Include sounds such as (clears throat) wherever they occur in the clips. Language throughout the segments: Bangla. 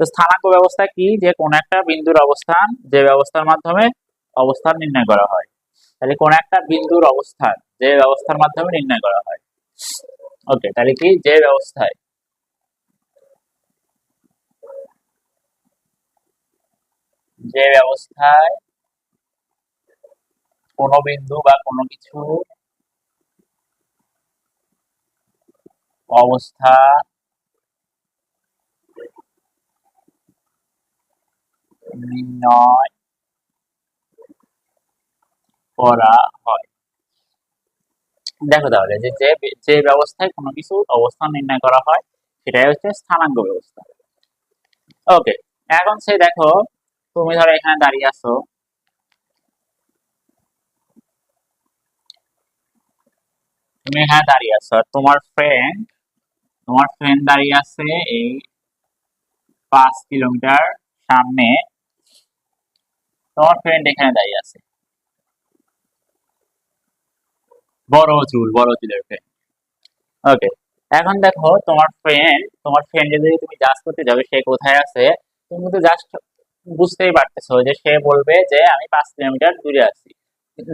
তো স্থানাঙ্ক ব্যবস্থা কি? যে কোন একটা বিন্দুর অবস্থান যে ব্যবস্থার মাধ্যমে অবস্থান নির্ণয় করা হয়। তাহলে কোন একটা বিন্দুর অবস্থান যে ব্যবস্থার মাধ্যমে নির্ণয় করা হয়। ওকে, তাহলে কি? যে ব্যবস্থায় যে ব্যবস্থায় কোনো বিন্দু বা কোনো কিছু অবস্থা নির্ণয় করা হয়। দেখো তাহলে যে যে ব্যবস্থায় কোনো কিছু অবস্থান নির্ণয় করা হয়, সেটাই হচ্ছে ব্যবস্থা। ওকে এখন দেখো, তুমি ধরো এখানে দাঁড়িয়ে আছো। তুমি দাঁড়িয়ে আছো, আর তোমার ফ্রেন্ড তোমার ফ্রেন্ড দাঁড়িয়ে আছে এই পাঁচ কিলোমিটার সামনে। তোমার ফ্রেন্ড এখানে দাঁড়িয়ে আছে। বড় চুল, বড় চুলের ফ্রেন্ড ওকে এখন দেখো তোমার ফ্রেন্ড তোমার ফ্রেন্ডে যদি তুমি জাজ করতে যাবে সে কোথায় আছে, তুমি তো জাস্ট বুঝতেই পারতেছো যে সে বলবে যে আমি পাঁচ কিলোমিটার দূরে আছি।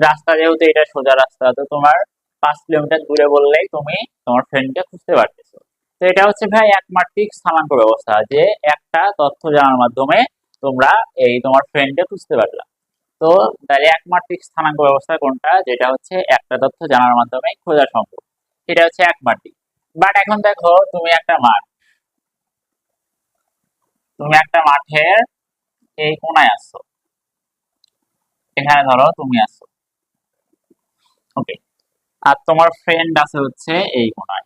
রাস্তা যেহেতু এটা সোজা রাস্তা, তো তোমার পাঁচ কিলোমিটার দূরে বললেই তুমি তোমার ফ্রেন্ডকে খুঁজতে পারতেছো। তো এটা হচ্ছে ভাই একমাত্রিক স্থানাঙ্ক ব্যবস্থা যে একটা তথ্য জানার মাধ্যমে তোমরা এই তোমার ফ্রেন্ডকে খুঁজতে পারলা। তো তাহলে একমাত্রিক স্থানাঙ্ক ব্যবস্থা কোনটা? যেটা হচ্ছে একটা তথ্য জানার মাধ্যমে খোঁজা সম্ভব। সেটা হচ্ছে একমাত্রিক। বাট এখন দেখো, তুমি একটা মাঠ। তুমি একটা মাঠের এই কোনায় আসছো এখানে ধরো তুমি আসছো ওকে আর তোমার ফ্রেন্ড আছে হচ্ছে এই কোনায়।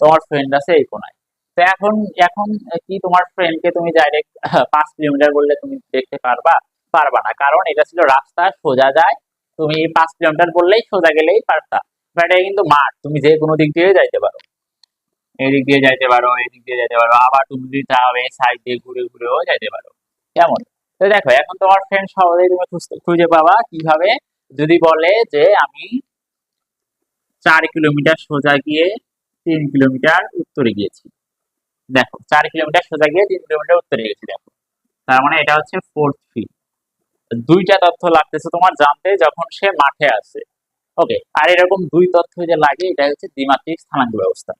তোমার ফ্রেন্ড আছে এই কোনায়। তো এখন এখন কি তোমার ফ্রেন্ডকে তুমি ডাইরেক্ট পাঁচ কিলোমিটার বললে তুমি দেখতে পারবা? পারবা না। কারণ এটা ছিল রাস্তা, সোজা যায়। তুমি পাঁচ কিলোমিটার বললেই সোজা গেলেই পারতা। বাট এটা কিন্তু মাঠ। তুমি যে কোনো দিক দিয়ে যাইতে পারো। এদিক দিয়ে যাইতে পারো এদিক দিয়ে যাইতে পারো। আবার তুমি যদি চাও এই সাইড দিয়ে ঘুরে ঘুরেও যাইতে পারো। কেমন? তো দেখো, এখন তোমার ফ্রেন্ড সহজেই তুমি খুঁজে পাবা কীভাবে যদি বলে যে আমি চার কিলোমিটার সোজা গিয়ে তিন কিলোমিটার উত্তরে গিয়েছি। দেখো, চার কিলোমিটার সোজা গিয়ে তিন কিলোমিটার উত্তরে গেছি দেখো। তার মানে এটা হচ্ছে ফোর্থ ফিল দুইটা তথ্য লাগতেছে তোমার জানতে যখন সে মাঠে আছে ওকে আর এরকম দুই তথ্য যে লাগে এটা হচ্ছে দ্বিমাত্রিক স্থানাঙ্ক ব্যবস্থা।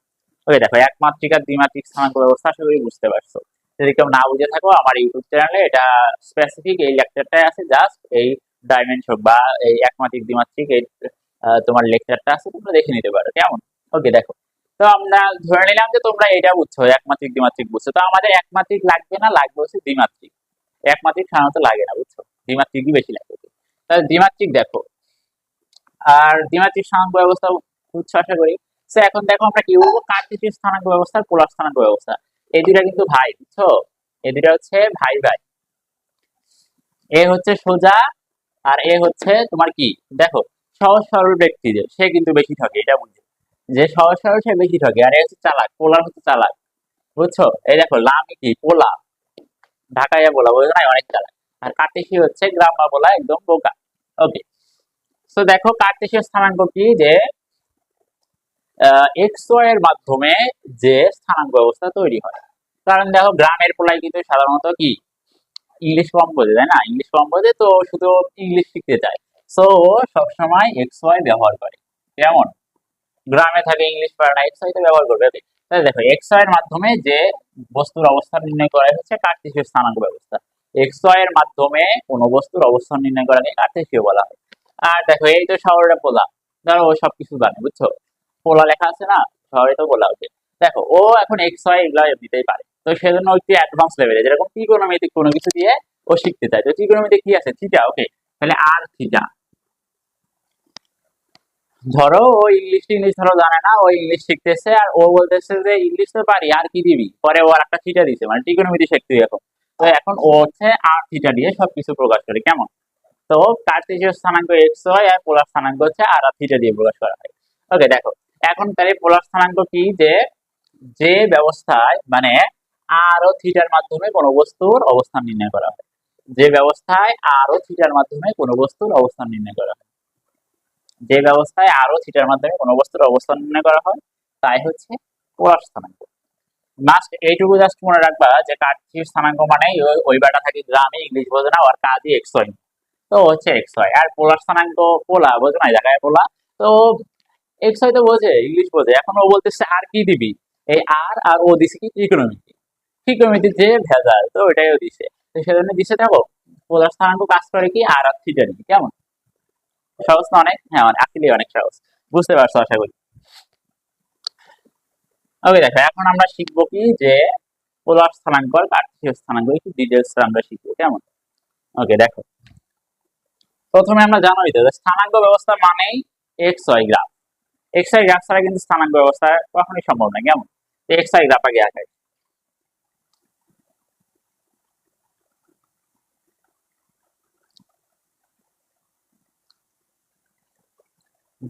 ওকে দেখো একমাত্রিক আর দ্বিমাত্রিক স্থানাঙ্ক ব্যবস্থা আশা করি বুঝতে পারছ। যদি কেউ না বুঝে থাকো, আমার ইউটিউব চ্যানেলে এটা স্পেসিফিক এই লেকচারটাই আছে জাস্ট এই ডাইমেনশন বা এই একমাত্রিক দ্বিমাত্রিক এই তোমার লেকচারটা আছে, তোমরা দেখে নিতে পারো। কেমন? ওকে দেখো তো আমরা ধরে নিলাম যে তোমরা এটা বুঝছ, একমাত্রিক, দ্বিমাত্রিক বুঝছ। তো আমাদের একমাত্রিক লাগবে না, লাগবে হচ্ছে দ্বিমাত্রিক। একমাত্রিক সাধারণত লাগে না, বুঝছ? দ্বিমাত্রিকই বেশি লাগবে তাহলে দ্বিমাত্রিক দেখো। আর দ্বিমাত্রিক স্থানাঙ্ক ব্যবস্থা বুঝছ, আশা করি? তো এখন দেখো আমরা কি বলব? কার্টেসীয় স্থানাঙ্ক ব্যবস্থা আর পোলার স্থানাঙ্ক ব্যবস্থা। এই দুটা কিন্তু ভাই, বুঝছ? এই দুটা হচ্ছে ভাই ভাই। এ হচ্ছে সোজা আর এ হচ্ছে তোমার কি? দেখো, সহজ, সরল ব্যক্তি সে কিন্তু বেশি থাকে, এটা বুঝছ যে সহজ সে বেশি ঠকে। আর হচ্ছে চালাক, পোলার হচ্ছে চালাক। বুঝছ? এই দেখো লামি কি? পোলা। ঢাকাইয়া বলা বোঝো না অনেক চালাক। আর কার্টেসীয় হচ্ছে গ্রাম্য বলা একদম বোকা। ওকে তো দেখো কার্টেসীয় স্থানাঙ্ক কি? যে এক্সের মাধ্যমে যে স্থানাঙ্ক ব্যবস্থা তৈরি হয়। কারণ দেখো, গ্রামের পোলাই কিন্তু সাধারণত কি? ইংলিশ কম বোঝে, তাই না? ইংলিশ কম বোঝে, তো শুধু ইংলিশ শিখতে চায়। সো সবসময় এক্স ওয়াই ব্যবহার করে। কেমন? গ্রামে থাকে ইংলিশ পারে না এক্স ওয়াই তো ব্যবহার করবে? তাহলে দেখো এক্সের মাধ্যমে যে বস্তুর অবস্থান নির্ণয় করা হচ্ছে কার্টেসীয় স্থানাঙ্ক ব্যবস্থা। এক্সের মাধ্যমে কোন বস্তুর অবস্থান নির্ণয় করাকে কার্টেসীয় বলা হয়। আর দেখো, এই তো শহরে পোলা। ধরো, ও সবকিছু জানে, বুঝছ? পোলা লেখা আছে না? শহরে তো বলা উচিত দেখো, ও এখন এক্স ওয়াই এগুলো দিতেই পারে। তো সেজন্য একটু অ্যাডভান্স লেভেলে যেরকম ত্রিকোণমিতিক কোনো কিছু দিয়ে ও শিখতে চায়। তো ত্রিকোণমিতিক কি আছে? থিটা ওকে তাহলে আর থিটা ধরো ও ইংলিশ ইংলিশ ধরো জানে না, ও ইংলিশ শিখতেছে আর ও বলতেছে যে ইংলিশ তো পারি আর কি দিবি? পরে ও আর একটা থিটা দিছে মানে ত্রিকোণমিতি শিখতে এখন। তো এখন ও হচ্ছে আর থিটা দিয়ে সবকিছু প্রকাশ করে, কেমন? তো কার্টেসীয় স্থানাঙ্ক এক্স হয় আর পোলার স্থানাঙ্ক হচ্ছে আর আর থিটা দিয়ে প্রকাশ করা হয়। ওকে দেখো, এখন তাহলে পোলার স্থানাঙ্ক কি? যে যে ব্যবস্থায় মানে আর ও থিটার মাধ্যমে কোনো বস্তুর অবস্থান নির্ণয় করা হয়। যে ব্যবস্থায় আর ও থিটার মাধ্যমে কোনো বস্তুর অবস্থান নির্ণয় করা হয়। যে ব্যবস্থায় আর ও থিটার মাধ্যমে কোনো বস্তুর অবস্থান নির্ণয় করা হয়, তাই হচ্ছে পোলার স্থানাঙ্ক। মাস্ট এইটুকু জাস্ট মনে রাখবা যে কার্তিক স্থানাঙ্ক মানে ওই- বেটা থাকে গ্রামে, ইংলিশ বোঝে না আর কাজই এক্স হয় তো হচ্ছে এক্স হয় আর পোলার স্থানাঙ্ক পোলা, বোঝে না জায়গায় পোলা। তো এক্স হয় তো বোঝে, ইংলিশ বোঝে। এখন ও বলতেছে, আর কি দিবি? এই আর আর ও দিছে কি? ত্রিকোণমিতি ত্রিকোণমিতি যে ভেজাল, তো ওইটাইও দিছে। তো সেজন্য দিছে, দেখো পোলার স্থানাঙ্ক কাজ করে কি? আর আর থিটা নিয়ে কেমন? সহজ না অনেক? হ্যাঁ আসলে অনেক সহজ বুঝতে পারছ আশা করি। ওকে দেখো, এখন আমরা শিখব কি যে পোলার স্থানাঙ্ক আর কার্টেসীয় স্থানাঙ্ক একটু ডিটেলস আমরা শিখব, কেমন? ওকে দেখো। প্রথমে আমরা জানোই তো স্থানাঙ্ক ব্যবস্থা মানেই X Y graph X Y graph ছাড়া কিন্তু স্থানাঙ্ক ব্যবস্থা কখনোই সম্ভব না কেমন? এক্স ওয়াই গ্রাফ আগে আঁকাই।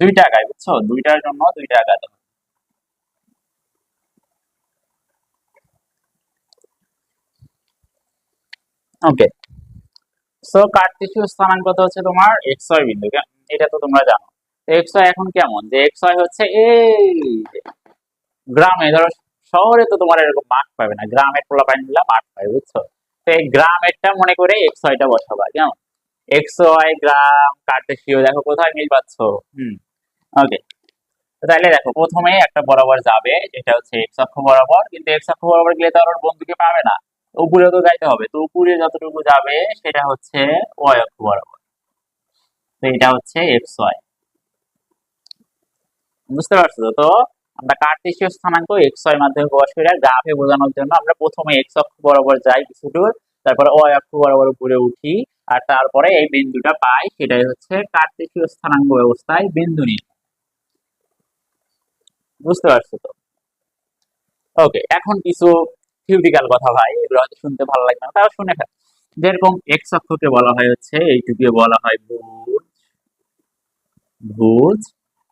দুইটা আঁকাই বুঝছ? দুইটার জন্য দুইটা আঁকাতে হবে ওকে সো কার্টেসীয় স্থানাঙ্ক তো হচ্ছে তোমার এক্স বিন্দু এটা তো তোমরা জানো। এক্স এখন কেমন? যে এক্স ওয়াই হচ্ছে এই গ্রামে, ধরো শহরে তো তোমার এরকম মাঠ পাবে না। গ্রামের পোলা পাইনগুলা মাঠ পাবে, বুঝছ? তো এই গ্রামেরটা মনে করে এক্স ওয়াইটা বসাবা, কেমন? এক্স ওয়াই গ্রাম কার্টেসীয় দেখো কোথায় মিল পাচ্ছ। হুম। ওকে তাহলে দেখো, প্রথমে একটা বরাবর যাবে, যেটা হচ্ছে এক্স অক্ষ বরাবর, কিন্তু এক্স অক্ষ বরাবর গেলে তো আর বন্ধুকে পাবে না। উপরে তো যাইতে হবে, তো উপরে যতটুকু যাবে, সেটা হচ্ছে ওয়াই অক্ষ বরাবর। তো এটা হচ্ছে এক্স ওয়াই বুঝতে পারছ তো? আমরা কার্টেসীয় স্থানাঙ্ক এক্স ওয়াই মাধ্যমে প্রকাশ করি গ্রাফে বোঝানোর জন্য আমরা প্রথমে এক্স অক্ষ বরাবর যাই কিছু দূর, তারপরে ওয়াই অক্ষ বরাবর উপরে উঠি, আর তারপরে এই বিন্দুটা পাই, সেটাই হচ্ছে কার্টেসীয় স্থানাঙ্ক ব্যবস্থায় বিন্দু নির্ণয়। বুঝতে পারছ তো। ওকে এখন কিছু থিওরিটিক্যাল কথা ভাই, এগুলো হয়তো শুনতে ভালো লাগবে না, তাও শুনে ফেল। যেরকম এক্স অক্ষকে বলা হয় হচ্ছে, এইটুকুকে বলা হয় ভুজ ভুজ,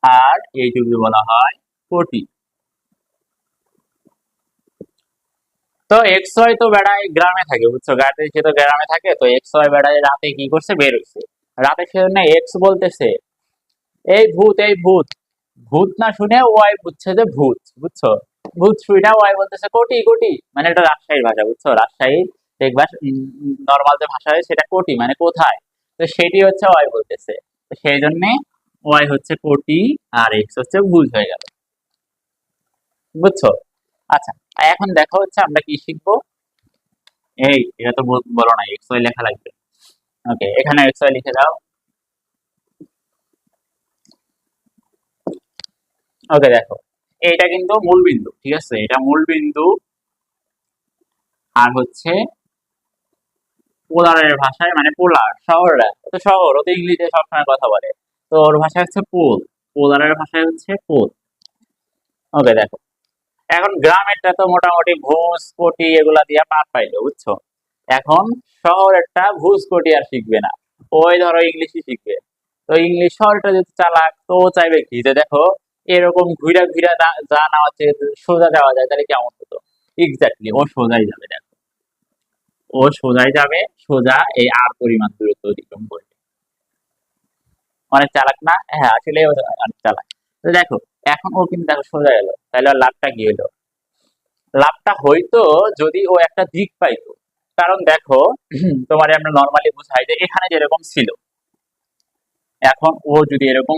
আর এইটুকুকে বলা হয় কোটি। তো এক্স ওয়াই তো বেড়ায় গ্রামে থাকে, বুঝছ? গাড়িতে সে তো গ্রামে থাকে, তো এক্স ওয়াই বেড়ায় রাতে কি করছে? বের হইছে। রাতে সেজন্য এক্স বলতেছে, এই ভূত এই ভূত। ভূত না শুনে ওয়াই বুঝছে যে ভূত, বুঝছ? ভূত শুইনা ওয়াই বলতেছে, কোটি কোটি। মানে এটা রাজশাহীর ভাষা, বুঝছ? রাজশাহী দেখবা নর্মাল যে ভাষা হয় সেটা কোটি মানে কোথায়? তো সেটি হচ্ছে ওয়াই বলতেছে। তো সেই জন্যে ওয়াই হচ্ছে কোটি, আর এক্স হচ্ছে ভুল হয়ে গেল। বুঝছ? আচ্ছা এখন দেখো হচ্ছে আমরা কি শিখব? এই, এটা তো বলো না, এক্স ওয়াই লেখা লাগবে। ওকে, এখানে এক্স ওয়াই লিখে দাও। ওকে দেখো। এটা কিন্তু মূল বিন্দু, ঠিক আছে? এটা মূল বিন্দু আর হচ্ছে পোলারের ভাষায় মানে পোলার, শহররা। তো শহর ও তো ইংলিশে সবসময় কথা বলে। তো ওর ভাষায় হচ্ছে পোল, পোলারের ভাষায় হচ্ছে পোল। ওকে দেখো। এখন গ্রামেরটা তো মোটামুটি ভুজ, কোটি এগুলা দিয়ে পার পাইলো, বুঝছ? এখন শহরেরটা ভুজ, কোটি আর শিখবে না। ওই ধরো ইংলিশই শিখবে। তো ইংলিশ শহরটা যদি চালাক, তো চাইবে কি? যে দেখো এরকম ঘুরা ঘুরা যা নেওয়া হচ্ছে, সোজা যাওয়া যায়, তাহলে কেমন হতো এক্স্যাক্টলি ও সোজাই যাবে, দেখো। ও সোজাই যাবে, সোজা এই আর পরিমাণ দূরত্ব অতিক্রম করবে। অনেক চালাক না? হ্যাঁ আসলে অনেক চালাক। দেখো, এখন ও কিন্তু দেখো সোজা এলো তাহলে লাভটা কি হলো? লাভটা হইতো যদি ও একটা দিক পাইতো। কারণ দেখো, (clears throat) তোমার আমরা নর্মালি বুঝাই যে এখানে যেরকম ছিল, এখন ও যদি এরকম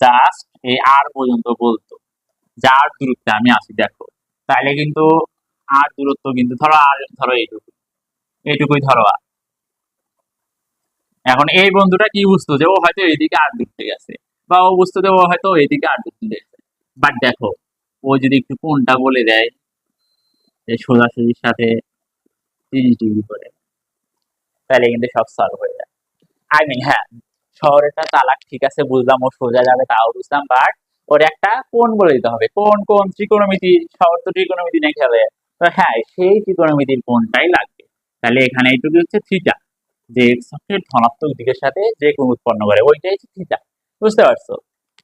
জাস্ট এই আর পর্যন্ত বলতো। যার দূরত্বে আমি আসি দেখো। তাহলে কিন্তু আর দূরত্ব কিন্তু ধরো আর, ধরো এইটুকু এইটুকুই ধরো আর। এখন এই বন্ধুটা কি বুঝতো যে ও হয়তো এইদিকে আর দিকতে গেছে বা ও বুঝতো যে ও হয়তো এইদিকে আর দিকতে গেছে বাট দেখো, ও যদি একটু কোনটা বলে দেয় সোজাসুজির সাথে তিরিশ ডিগ্রি করে তাহলে কিন্তু সব সলভ হয়ে যায়। আই মিন হ্যাঁ শহরেরটা তালাক ঠিক আছে, বুঝলাম, ও সোজা যাবে, তাও বুঝলাম বাট ওর একটা কোণ বলে দিতে হবে। কোন কোন ত্রিকোণমিতি, শহর তো ত্রিকোণমিতি নিয়ে খেলে। হ্যাঁ সেই ত্রিকোণমিতির কোণটাই লাগবে। তাহলে এখানে এইটুকু হচ্ছে থিটা যে এক্স অক্ষের ধনাত্মক দিকের সাথে যে কোণ উৎপন্ন করে, ওইটাই হচ্ছে থিটা বুঝতে পারছ?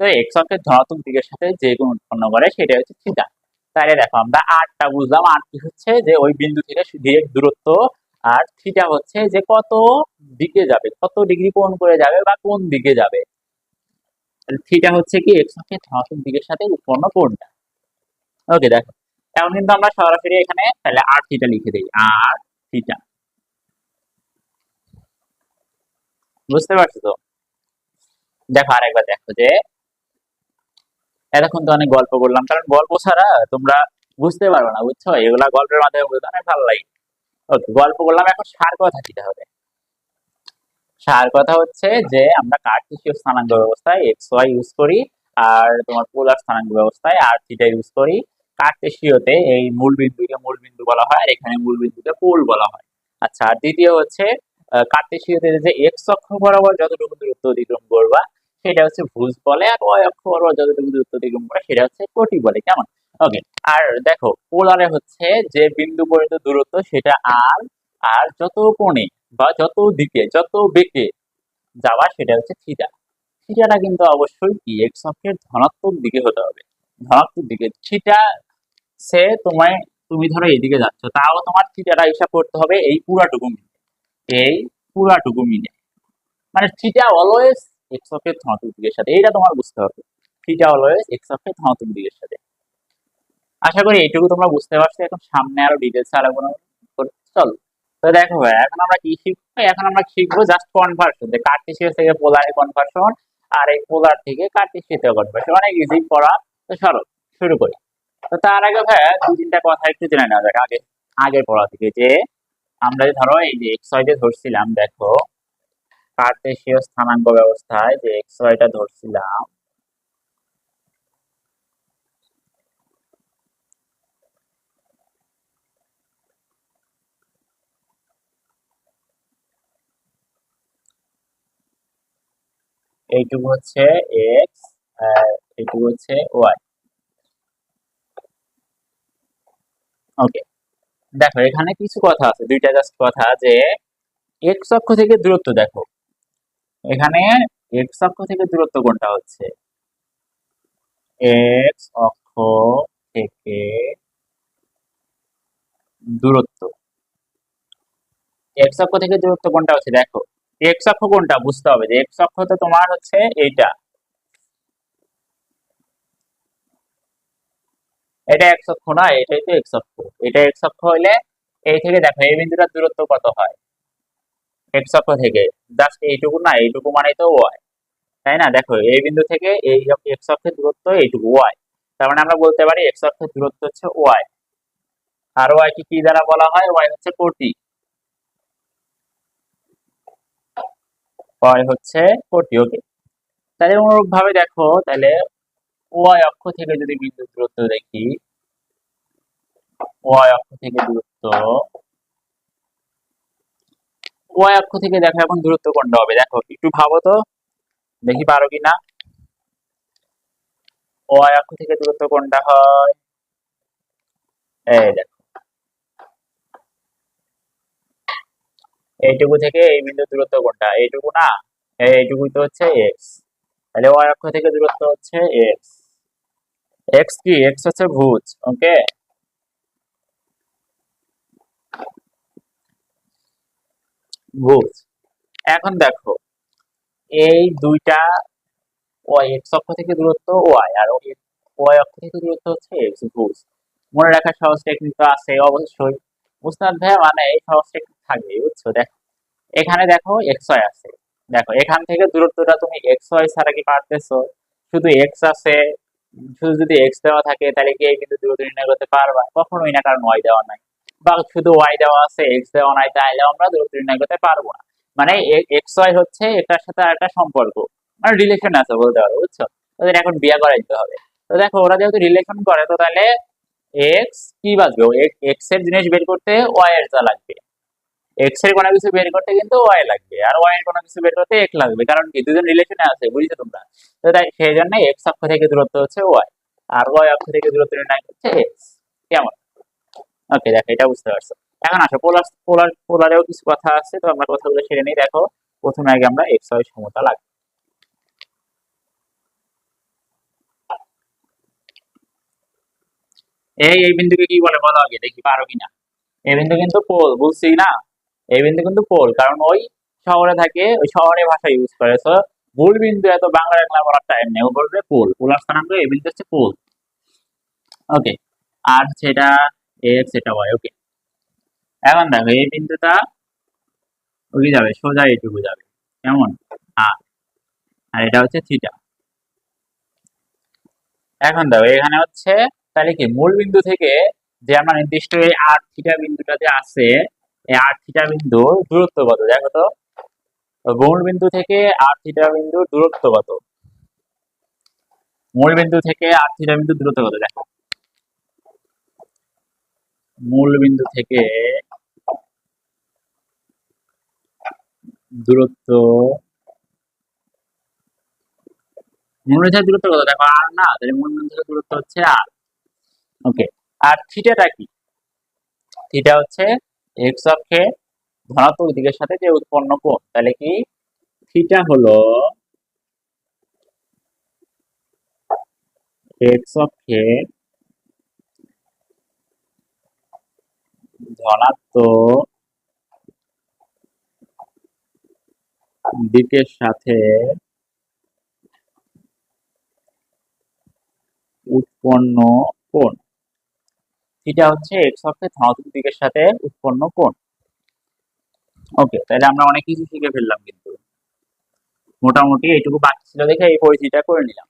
তো এক্স অক্ষের ধনাত্মক দিকের সাথে যে কোণ উৎপন্ন করে, সেটাই হচ্ছে থিটা তাহলে দেখো, আমরা আটটা বুঝলাম আট কি হচ্ছে যে ওই বিন্দু থেকে ডিরেক্ট দূরত্ব আর থিটা হচ্ছে যে কত দিকে যাবে, কত ডিগ্রি কোণ করে যাবে বা কোন দিকে যাবে। থিটা হচ্ছে কি এক্স অক্ষের ধনাত্মক দিকের সাথে উৎপন্ন কোণটা। ওকে দেখো। এখন কিন্তু আমরা সরাসরি এখানে তাহলে আর থিটা লিখে দিই আর থিটা বুঝতে পারছ তো? দেখো আরেকবার দেখো যে, এতক্ষণ তো অনেক গল্প করলাম, কারণ গল্প ছাড়া তোমরা বুঝতে পারবে না, বুঝছ? এগুলা গল্পের মাধ্যমে বুঝতে অনেক ভালো লাগে। গল্প করলাম এখন সার কথা দিতে হবে। সার কথা হচ্ছে যে, আমরা কার্টেসীয় স্থানাঙ্ক ব্যবস্থায় এক্স ওয়াই ইউজ করি, আর তোমার পোলার স্থানাঙ্ক ব্যবস্থায় আর থিটা ইউজ করি। কার্টেসীয়তে এই মূল বিন্দুকে মূল বিন্দু বলা হয়, আর এখানে মূল বিন্দুকে পোল বলা হয়। আচ্ছা আর দ্বিতীয় হচ্ছে কার্টেসীয়তে যে এক্স অক্ষ বরাবর যতটুকু দূরত্ব অতিক্রম করবা সেটা হচ্ছে ভুজ বলে আর ওয়াই অক্ষ বরাবর যতটুকু দূরত্ব অতিক্রম করে, সেটা হচ্ছে কোটি বলে, কেমন? ওকে আর দেখো, পোলারে হচ্ছে যে বিন্দু পর্যন্ত দূরত্ব, সেটা আর আর যত কোণে বা যত দিকে, যত বেঁকে যাওয়া, সেটা হচ্ছে থিটা। থিটাটা কিন্তু অবশ্যই কি এক্স অক্ষের ধনাত্মক দিকে হতে হবে। ধনাত্মক দিকে। থিটা সে তোমায়, তুমি ধরো এইদিকে যাচ্ছ তাও তোমার থিটাটা হিসাব করতে হবে এই পুরাটুকু মিলে। এই পুরাটুকু মিলে। মানে থিটা অলওয়েজ এক্স অক্ষের ধনাত্মক দিকের সাথে। এইটা তোমার বুঝতে হবে। থিটা অলওয়েজ এক্স অক্ষের ধনাত্মক দিকের সাথে। আশা করি এইটুকু তোমরা বুঝতে পারছ। এখন সামনে আরও ডিটেলস আলোচনা চলো, তো দেখো ভাই এখন আমরা কি শিখব? এখন আমরা শিখব জাস্ট কনভার্সন যে কার্টেসিয়াস থেকে পোলারে কনভার্সন আর এই পোলার থেকে কার্টেসিয়াতে কনভার্সন অনেক ইজি পড়া তো চলো, শুরু করি। তো তার আগে ভাই দু তিনটা কথা একটু জেনে নেওয়া যাক। আগে আগের পড়া থেকে যে আমরা যে ধরো এই যে এক্স ধরছিলাম, দেখো। কার্টেসীয় স্থানাঙ্ক ব্যবস্থায় যে এক্স ওয়াইটা ধরছিলাম? এইটুকু হচ্ছে এক্স এইটুকু হচ্ছে ওয়াই ওকে দেখো, এখানে কিছু কথা আছে, দুইটা জাস্ট কথা যে এক্স অক্ষ থেকে দূরত্ব দেখো। এখানে এক্স অক্ষ থেকে দূরত্ব কোনটা হচ্ছে? এক্স অক্ষ থেকে দূরত্ব। এক্স অক্ষ থেকে দূরত্ব কোনটা হচ্ছে? দেখো এক্স অক্ষ কোনটা? বুঝতে হবে যে এক্স অক্ষ তো তোমার হচ্ছে এইটা। এটা এক্স অক্ষ না, এটাই তো এক্স অক্ষ। এটা এক্স অক্ষ হইলে এই থেকে দেখো, এই বিন্দুটার দূরত্ব কত হয়? এক্স অক্ষ থেকে। জাস্ট এইটুকু না, এইটুকু মানেই তো ওয়াই তাই না? দেখো, এই বিন্দু থেকে এই এক্স অক্ষের দূরত্ব এইটুকু ওয়াই তার মানে আমরা বলতে পারি এক্স অক্ষের দূরত্ব হচ্ছে ওয়াই আর ওয়াই কি কি দ্বারা বলা হয়? ওয়াই হচ্ছে কোটি। ওয়াই হচ্ছে কোটি ওকে তাহলে অনুরূপ ভাবে দেখো, তাহলে ওয়াই অক্ষ থেকে যদি বিন্দু দূরত্ব দেখি ওয়াই অক্ষ থেকে দূরত্ব ওয়াই অক্ষ থেকে দেখো এখন দূরত্ব কোনটা হবে। দেখো, একটু ভাবো তো, দেখি পারো কিনা। ওয়াই অক্ষ থেকে দূরত্ব কোনটা হয়, এই দেখো। এইটুকু থেকে এই বিন্দু দূরত্ব কোনটা এইটুকু না? এইটুকুই তো হচ্ছে এক্স তাহলে ওয়াই অক্ষ থেকে দূরত্ব হচ্ছে এক্স এক্স কি? এক্স হচ্ছে ভুজ ওকে ভুজ এখন দেখো, এই দুইটা ওয়াই এক্স অক্ষ থেকে দূরত্ব ওয়াই আর ওয়াই অক্ষ থেকে দূরত্ব হচ্ছে এক্স ভুজ মনে রাখার সহজ টেকনিক তো আছে, অবশ্যই। মুস্তাদ ভাই মানে এই সহজ টেকনিক থাকবে বুঝছ? দেখো, এখানে দেখো এক্স ওয়াই আছে। দেখো, এখান থেকে দূরত্বটা তুমি এক্স ওয়াই ছাড়া কি পারতেছো? শুধু এক্স আছে, শুধু যদি এক্স দেওয়া থাকে, তাহলে কি কিন্তু দূরত্ব নির্ণয় করতে পারবা? কখনোই না, কারণ ওয়াই দেওয়া নাই। বা শুধু ওয়াই দেওয়া আছে এক্স দেওয়া নাই তাহলে আমরা দূরত্ব নির্ণয় করতে পারব না। মানে এক্স ওয়াই হচ্ছে এটার সাথে একটা সম্পর্ক। মানে রিলেশন আছে বলতে পারো, বুঝছ? ওদের এখন বিয়ে করাইতে হবে। তো দেখো, ওরা যেহেতু রিলেশন করে, তো তাহলে এক্স কি বাঁচবে? এক্সের জিনিস বের করতে ওয়াই এর যা লাগবে। এক্সের কোনো কিছু বের করতে কিন্তু ওয়াই লাগবে, আর ওয়াই এর কোনো কিছু বের করতে এক লাগবে। কারণ কি? দুজন রিলেশনে আছে, বুঝছ তোমরা? তো তাই সেই জন্য এক্স অক্ষ থেকে দূরত্ব হচ্ছে ওয়াই আর ওয়াই অক্ষ থেকে দূরত্ব নির্ণয় হচ্ছে এক্স কেমন? ওকে দেখো, এটা বুঝতে পারছ। এখন আসো পোলার পোলার পোলারেও কিছু কথা আছে, তো আমরা কথাগুলো সেরে নিই। দেখো, প্রথমে আগে আমরা এক্স ওয়াই সমতা লাগবে এই এই বিন্দুকে কি বলে? বলো আগে, দেখি পারো কিনা। এই বিন্দু কিন্তু পোল বুঝছি না? এই বিন্দু কিন্তু পোল কারণ ওই শহরে থাকে, ওই শহরে ভাষা ইউজ করে। তো মূল বিন্দু এত বাংলা বাংলা বলার টাইম নেই। ও বলবে পোল পোলার স্থানাঙ্ক এই বিন্দু হচ্ছে পোল ওকে আর সেটা এক্স এটা ওয়াই ওকে এখন দেখো, এই বিন্দুটা ওই যাবে, সোজা এইটুকু যাবে, কেমন? আর আর এটা হচ্ছে থিটা এখন দেখো, এখানে হচ্ছে, তাহলে কি, মূল বিন্দু থেকে যে আমরা নির্দিষ্ট এই আর থিটা বিন্দুটা যে আছে, এই আর থিটা বিন্দু দূরত্ব কত? দেখো তো মূল বিন্দু থেকে আর থিটা বিন্দু দূরত্ব কত? মূল বিন্দু থেকে আর থিটা বিন্দু দূরত্ব কত? দেখো। মূল বিন্দু থেকে দূরত্ব মূল দূরত্ব কত? দেখো আর না, তাহলে মূল বিন্দু থেকে দূরত্ব হচ্ছে আর। ওকে আর থিটাটা কি? থিটা হচ্ছে এক্স অক্ষে ধনাত্মক দিকের সাথে যে উৎপন্ন কোণ, তাহলে কি? থিটা হলো এক্স অক্ষে ধনাত্মক দিকের সাথে উৎপন্ন কোণ। থিটা হচ্ছে এক্স ধনাত্মক দিকের সাথে উৎপন্ন কোণ। ওকে তাহলে আমরা অনেক কিছু শিখে ফেললাম কিন্তু। মোটামুটি এইটুকু বাকি ছিল দেখে এই পরিচিতিটা করে নিলাম।